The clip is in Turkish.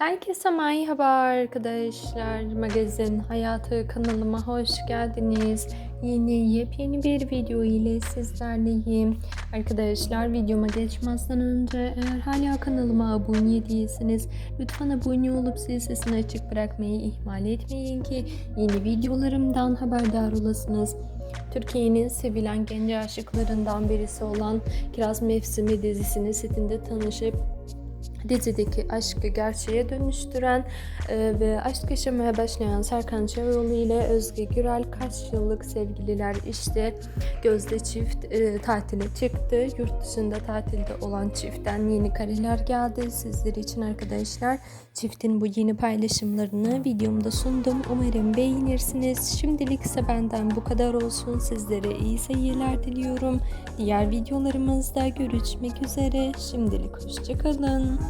Herkese merhaba arkadaşlar. Magazin Hayatı kanalıma hoş geldiniz. Yeni yepyeni bir video ile sizlerleyim. Arkadaşlar videoma geçmezden önce eğer hala kanalıma abone değilseniz lütfen abone olup zil sesini açık bırakmayı ihmal etmeyin ki yeni videolarımdan haberdar olasınız. Türkiye'nin sevilen genç aşıklarından birisi olan Kiraz Mevsimi dizisinin setinde tanışıp dizideki aşkı gerçeğe dönüştüren e, ve aşk yaşamaya başlayan Serkan Çağroğlu ile Özge Gürel kaç yıllık sevgililer işte Gözde çift e, tatile çıktı. Yurt dışında tatilde olan çiftten yeni kareler geldi sizler için arkadaşlar. Çiftin bu yeni paylaşımlarını videomda sundum. Umarım beğenirsiniz. Şimdilik ise benden bu kadar olsun. Sizlere iyi seyirler diliyorum. Diğer videolarımızda görüşmek üzere. Şimdilik hoşçakalın.